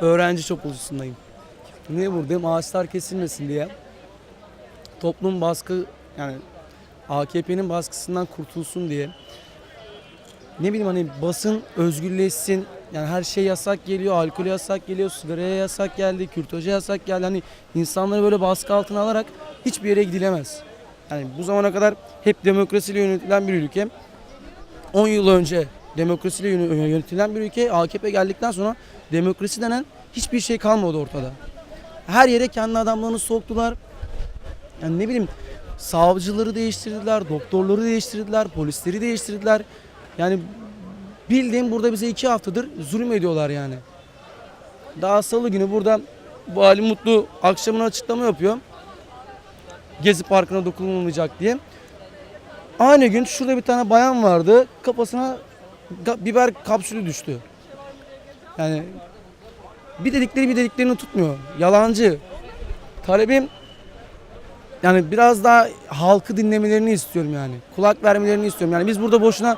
Öğrenci çapulcusundayım. Niye buradayım? Ağaçlar kesilmesin diye. Toplum baskı yani AKP'nin baskısından kurtulsun diye. Ne bileyim hani basın özgürleşsin. Yani her şey yasak geliyor, alkol yasak geliyor, sigaraya yasak geldi, kürtaja yasak geldi. Hani insanları böyle baskı altına alarak hiçbir yere gidilemez. Yani bu zamana kadar hep demokrasiyle yönetilen bir ülke. 10 yıl önce demokrasiyle yön- yönetilen bir ülke AKP geldikten sonra demokrasi denen hiçbir şey kalmadı ortada. Her yere kendi adamlarını soktular. Yani ne bileyim savcıları değiştirdiler, doktorları değiştirdiler, polisleri değiştirdiler. Yani bildiğim burada bize iki haftadır zulüm ediyorlar yani. Daha salı günü burada bu Ali Mutlu akşamına açıklama yapıyor. Gezi Parkı'na dokunulmayacak diye. Aynı gün şurada bir tane bayan vardı. Kafasına biber kapsülü düştü. Yani bir dedikleri bir dediklerini tutmuyor. Yalancı. Talebim yani biraz daha halkı dinlemelerini istiyorum yani. Kulak vermelerini istiyorum. Yani biz burada boşuna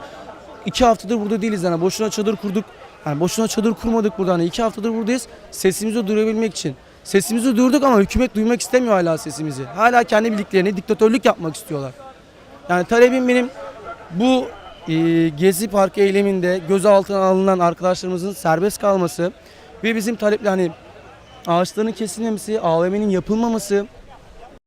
iki haftadır burada değiliz yani. Boşuna çadır kurduk. Yani boşuna çadır kurmadık burada. Hani iki haftadır buradayız. Sesimizi duyurabilmek için. Sesimizi duyurduk ama hükümet duymak istemiyor hala sesimizi. Hala kendi bildiklerini diktatörlük yapmak istiyorlar. Yani talebim benim bu e, Gezi Parkı eyleminde gözaltına alınan arkadaşlarımızın serbest kalması ve bizim talepler hani ağaçların kesilmemesi, AVM'nin yapılmaması,